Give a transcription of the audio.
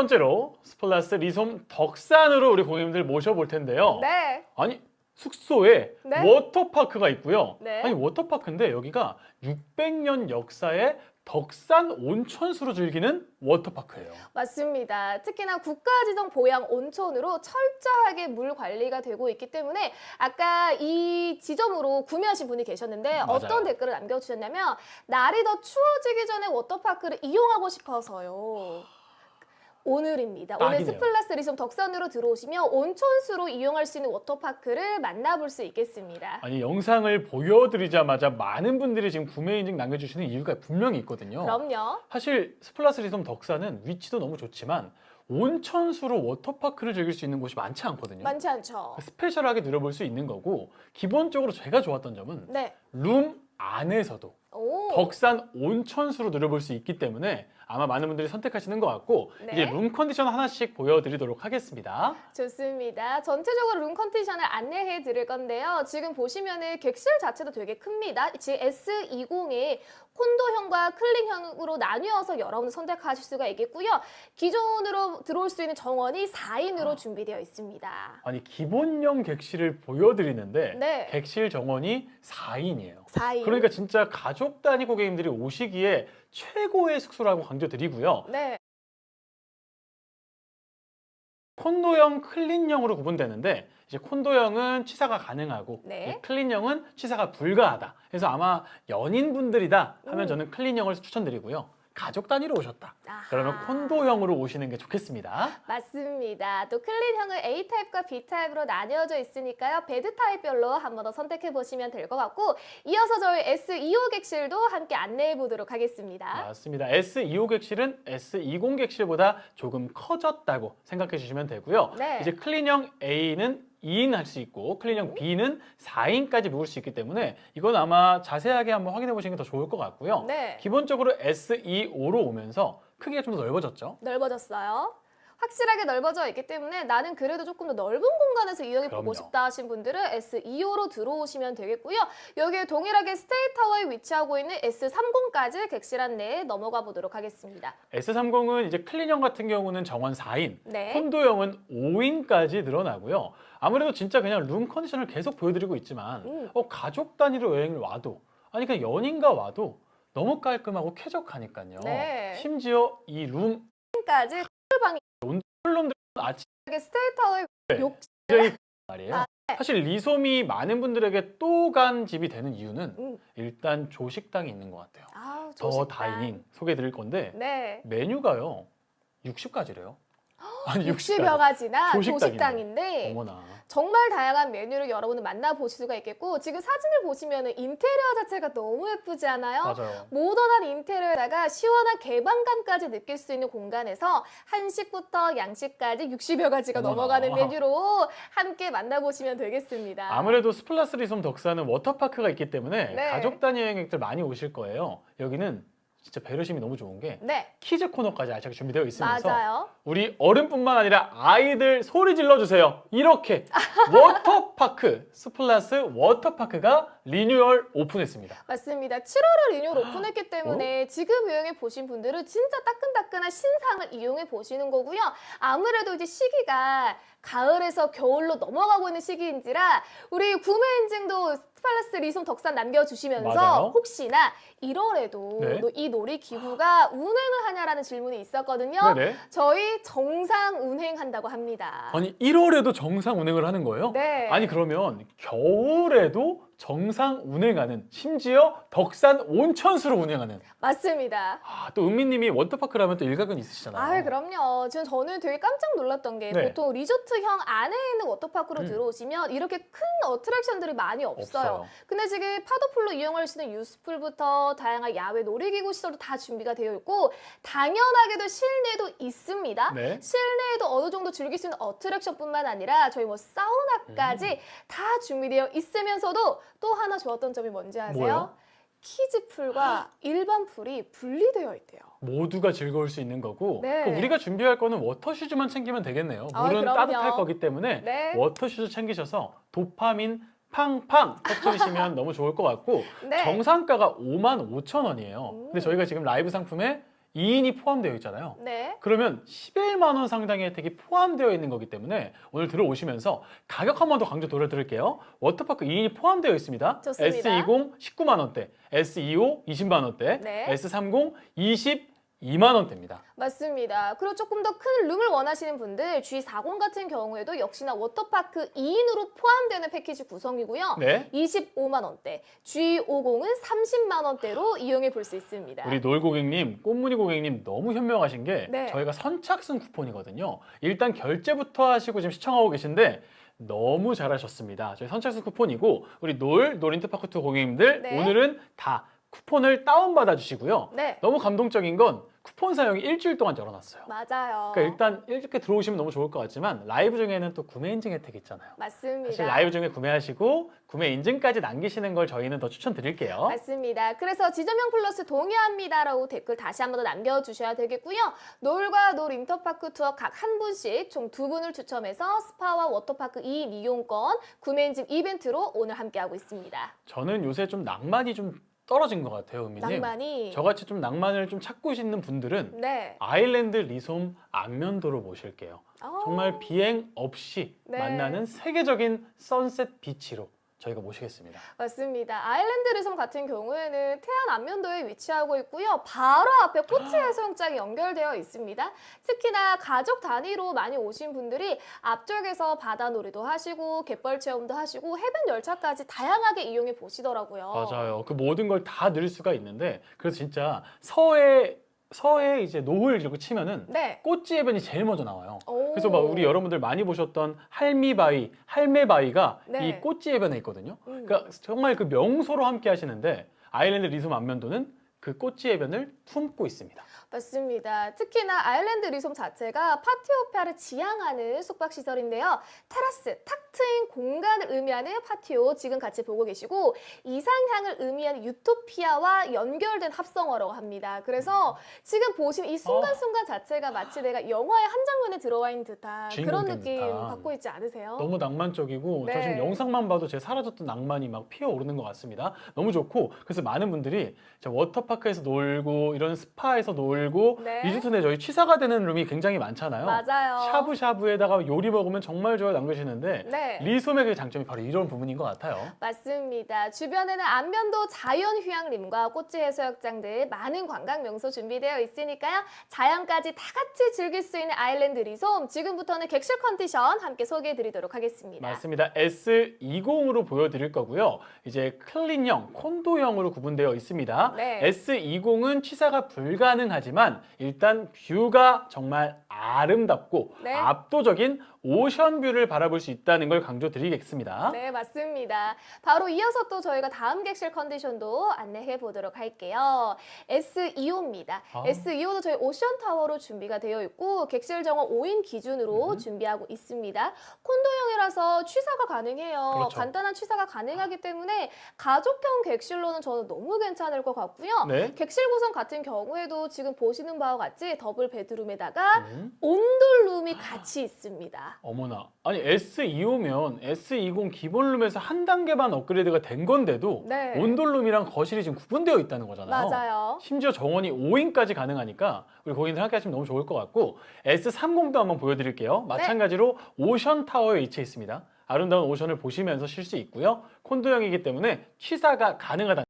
번째로 스플라스 리솜 덕산으로 우리 고객님들 모셔볼 텐데요. 네. 아니 숙소에 네. 워터파크가 있고요. 네. 아니 워터파크인데 여기가 600년 역사의 덕산 온천수로 즐기는 워터파크예요. 맞습니다. 특히나 국가지정 보양 온천으로 철저하게 물 관리가 되고 있기 때문에 아까 이 지점으로 구매하신 분이 계셨는데 맞아요. 어떤 댓글을 남겨주셨냐면 날이 더 추워지기 전에 워터파크를 이용하고 싶어서요. 오늘입니다. 오늘 딱이네요. 스플라스 리솜 덕산으로 들어오시면 온천수로 이용할 수 있는 워터파크를 만나볼 수 있겠습니다. 아니 영상을 보여드리자마자 많은 분들이 지금 구매 인증 남겨주시는 이유가 분명히 있거든요. 그럼요. 사실 스플라스 리솜 덕산은 위치도 너무 좋지만 온천수로 워터파크를 즐길 수 있는 곳이 많지 않거든요. 많지 않죠. 스페셜하게 누려볼 수 있는 거고 기본적으로 제가 좋았던 점은 네. 룸 안에서도 오. 덕산 온천수로 누려볼 수 있기 때문에 아마 많은 분들이 선택하시는 것 같고 네. 이제 룸 컨디션 하나씩 보여드리도록 하겠습니다. 좋습니다. 전체적으로 룸 컨디션을 안내해 드릴 건데요. 지금 보시면은 객실 자체도 되게 큽니다. 지금 S20이 콘도형과 클린형으로 나뉘어서 여러분 선택하실 수가 있겠고요. 기존으로 들어올 수 있는 정원이 4인으로 준비되어 있습니다. 아니 기본형 객실을 보여드리는데 네. 객실 정원이 4인이에요. 4인. 그러니까 진짜 가족 단위 고객님들이 오시기에 최고의 숙소라고 강조드리고요. 네. 콘도형, 클린형으로 구분되는데 이제 콘도형은 취사가 가능하고 네. 이 클린형은 취사가 불가하다. 그래서 아마 연인분들이다 하면 음. 저는 클린형을 추천드리고요. 가족 단위로 오셨다. 아하. 그러면 콘도형으로 오시는 게 좋겠습니다. 맞습니다. 또 클린형은 A 타입과 B 타입으로 나뉘어져 있으니까요. 베드 타입별로 한 번 더 선택해 보시면 될 것 같고 이어서 저희 S25 객실도 함께 안내해 보도록 하겠습니다. 맞습니다. S25 객실은 S20 객실보다 조금 커졌다고 생각해 주시면 되고요. 네. 이제 클린형 A는 2인 할 수 있고 클린형 B는 4인까지 묵을 수 있기 때문에 이건 아마 자세하게 한번 확인해 보시는 게 더 좋을 것 같고요. 네. 기본적으로 S25로 오면서 크기가 좀 더 넓어졌죠. 넓어졌어요. 확실하게 넓어져 있기 때문에 나는 그래도 조금 더 넓은 공간에서 이용해 보고 그럼요. 싶다 하신 분들은 S25로 들어오시면 되겠고요. 여기에 동일하게 스테이 타워에 위치하고 있는 S30까지 객실 안내에 넘어가 보도록 하겠습니다. S30은 이제 클린형 같은 경우는 정원 4인, 네. 콘도형은 5인까지 늘어나고요. 아무래도 진짜 그냥 룸 컨디션을 계속 보여드리고 있지만 음. 어, 가족 단위로 여행을 와도 아니 그냥 연인과 와도 너무 깔끔하고 쾌적하니까요. 네. 심지어 이룸 까지 홀룸들 아침 스테이 타워에 네. 욕 굉장히 말이에요. 아, 사실 리솜이 많은 분들에게 또 간 집이 되는 이유는 음. 일단 조식당이 있는 것 같아요. 아, 더 조식당. 다이닝 소개해 드릴 건데 네. 메뉴가요 60가지래요. 아니 60여 가지나 조식당인데. 조식당인 데 어머나. 정말 다양한 메뉴를 여러분은 만나보실 수가 있겠고 지금 사진을 보시면 인테리어 자체가 너무 예쁘지 않아요? 맞아요. 모던한 인테리어에다가 시원한 개방감까지 느낄 수 있는 공간에서 한식부터 양식까지 60여 가지가 어머나. 넘어가는 메뉴로 함께 만나보시면 되겠습니다. 아무래도 스플라스 리솜 덕사는 워터파크가 있기 때문에 네. 가족 단위 여행객들 많이 오실 거예요. 여기는 진짜 배려심이 너무 좋은 게 네, 키즈 코너까지 알차게 준비되어 있으면서 맞아요. 우리 어른뿐만 아니라 아이들 소리 질러 주세요. 이렇게 워터파크 스플라스 워터파크가 리뉴얼 오픈했습니다. 맞습니다. 7월을 리뉴얼 아, 오픈했기 어? 때문에 지금 이용해 보신 분들은 진짜 따끈따끈한 신상을 이용해 보시는 거고요. 아무래도 이제 시기가 가을에서 겨울로 넘어가고 있는 시기인지라 우리 구매 인증도 스팔라스 리솜 덕산 남겨주시면서 맞아요. 혹시나 1월에도 네. 이 놀이 기구가 운행을 하냐라는 질문이 있었거든요. 네네. 저희 정상 운행한다고 합니다. 아니 1월에도 정상 운행을 하는 거예요? 네. 아니 그러면 겨울에도 정상 운행하는 심지어 덕산 온천수로 운행하는 맞습니다. 아, 또 은미님이 워터파크라면 또 일각은 있으시잖아요. 아, 그럼요. 지금 저는 되게 깜짝 놀랐던 게 네. 보통 리조트형 안에 있는 워터파크로 음. 들어오시면 이렇게 큰 어트랙션들이 많이 없어요. 없어요. 근데 지금 파도풀로 이용할 수 있는 유스풀부터 다양한 야외 놀이기구 시설도 다 준비가 되어 있고 당연하게도 실내도 있습니다. 네. 실내에도 어느 정도 즐길 수 있는 어트랙션뿐만 아니라 저희 뭐 사우나까지 음. 다 준비되어 있으면서도 또 하나 좋았던 점이 뭔지 아세요? 뭐요? 키즈 풀과 일반 풀이 분리되어 있대요. 모두가 즐거울 수 있는 거고 네. 그 우리가 준비할 거는 워터슈즈만 챙기면 되겠네요. 아, 물은 그럼요. 따뜻할 거기 때문에 네. 워터슈즈 챙기셔서 도파민 팡팡 터뜨리시면 너무 좋을 것 같고 네. 정상가가 5만 5천 원이에요. 음. 근데 저희가 지금 라이브 상품에 2인이 포함되어 있잖아요. 네. 그러면 11만 원 상당의 혜택이 포함되어 있는 거기 때문에 오늘 들어오시면서 가격 한 번 더 강조 돌려드릴게요. 워터파크 2인이 포함되어 있습니다. 좋습니다. S20 19만 원대, S25 20만 원대, 네. S30 22만 원대입니다. 맞습니다. 그리고 조금 더 큰 룸을 원하시는 분들 G40 같은 경우에도 역시나 워터파크 2인으로 포함되는 패키지 구성이고요. 네. 25만 원대, G50은 30만 원대로 이용해 볼 수 있습니다. 우리 놀 고객님, 꽃무늬 고객님 너무 현명하신 게 네. 저희가 선착순 쿠폰이거든요. 일단 결제부터 하시고 지금 시청하고 계신데 너무 잘하셨습니다. 저희 선착순 쿠폰이고 우리 놀 놀인터파크2 고객님들 네. 오늘은 다 쿠폰을 다운받아 주시고요. 네, 너무 감동적인 건 쿠폰 사용이 일주일 동안 열어놨어요. 맞아요. 그러니까 일단 이렇게 들어오시면 너무 좋을 것 같지만 라이브 중에는 또 구매 인증 혜택 있잖아요. 맞습니다. 사실 라이브 중에 구매하시고 구매 인증까지 남기시는 걸 저희는 더 추천드릴게요. 맞습니다. 그래서 지점형 플러스 동의합니다라고 댓글 다시 한 번 더 남겨주셔야 되겠고요. 놀과 놀 인터파크 투어 각 한 분씩 총 두 분을 추첨해서 스파와 워터파크 2인 이용권 구매 인증 이벤트로 오늘 함께하고 있습니다. 저는 요새 좀 낭만이 좀 떨어진 것 같아요, 은미님. 낭만이 저같이 좀 낭만을 좀 찾고 있는 분들은 네. 아일랜드 리솜 안면도로 모실게요. 어, 정말 비행 없이 네. 만나는 세계적인 선셋 비치로 저희가 모시겠습니다. 맞습니다. 아일랜드 리섬 같은 경우에는 태안 안면도에 위치하고 있고요. 바로 앞에 꼬치 해수욕장이 연결되어 있습니다. 특히나 가족 단위로 많이 오신 분들이 앞쪽에서 바다놀이도 하시고 갯벌 체험도 하시고 해변 열차까지 다양하게 이용해 보시더라고요. 맞아요. 그 모든 걸다늘 수가 있는데 그래서 진짜 서해 서해 이제 노을 이렇게 치면은 네. 꼬치 해변이 제일 먼저 나와요. 오. 그래서 막 우리 여러분들 많이 보셨던 할미바위, 할매바위가 네. 이 꼬치 해변에 있거든요. 음. 그러니까 정말 그 명소로 함께 하시는데 아일랜드 리솜 안면도는 그 꼬치 해변을 품고 있습니다. 맞습니다. 특히나 아일랜드 리솜 자체가 파티오피아를 지향하는 숙박시설인데요. 테라스, 탁 트인 공간을 의미하는 파티오 지금 같이 보고 계시고 이상향을 의미하는 유토피아와 연결된 합성어라고 합니다. 그래서 지금 보신 이 순간순간 자체가 마치 내가 영화의 한 장면에 들어와 있는 듯한 주인공 그런 된 느낌 듯한. 받고 있지 않으세요? 너무 낭만적이고 저 네. 지금 영상만 봐도 제 사라졌던 낭만이 막 피어오르는 것 같습니다. 너무 좋고 그래서 많은 분들이 저 워터 파크에서 놀고 이런 스파에서 놀고 네. 리조트 내 저희 취사가 되는 룸이 굉장히 많잖아요. 맞아요. 샤브샤브에다가 요리 먹으면 정말 좋아요 남겨주시는데 네. 그 장점이 바로 이런 부분인 것 같아요. 맞습니다. 주변에는 안면도 자연 휴양림과 꽃지 해수욕장 등 많은 관광 명소 준비되어 있으니까요. 자연까지 다 같이 즐길 수 있는 아일랜드 리솜 지금부터는 객실 컨디션 함께 소개해 드리도록 하겠습니다. 맞습니다. S20으로 보여드릴 거고요. 이제 클린형, 콘도형으로 구분되어 있습니다. 네. S20은 취사가 불가능하지만 일단 뷰가 정말 아름답고 네. 압도적인 오션뷰를 바라볼 수 있다는 걸 강조드리겠습니다. 네, 맞습니다. 바로 이어서 또 저희가 다음 객실 컨디션도 안내해 보도록 할게요. S25입니다. 아. S25도 저희 오션타워로 준비가 되어 있고 객실 정원 5인 기준으로 음. 준비하고 있습니다. 콘도형이라서 취사가 가능해요. 그렇죠. 간단한 취사가 가능하기 때문에 가족형 객실로는 저는 너무 괜찮을 것 같고요. 네. 객실 구성 같은 경우에도 지금 보시는 바와 같이 더블 베드룸에다가 음. 온돌룸이 같이 있습니다. 어머나. 아니 S25면 S20 기본룸에서 한 단계만 업그레이드가 된 건데도 네. 온돌룸이랑 거실이 지금 구분되어 있다는 거잖아요. 맞아요. 심지어 정원이 5인까지 가능하니까 우리 고객님들 함께 하시면 너무 좋을 것 같고 S30도 한번 보여드릴게요. 마찬가지로 오션 타워에 위치해 있습니다. 아름다운 오션을 보시면서 쉴 수 있고요. 콘도형이기 때문에 취사가 가능하다.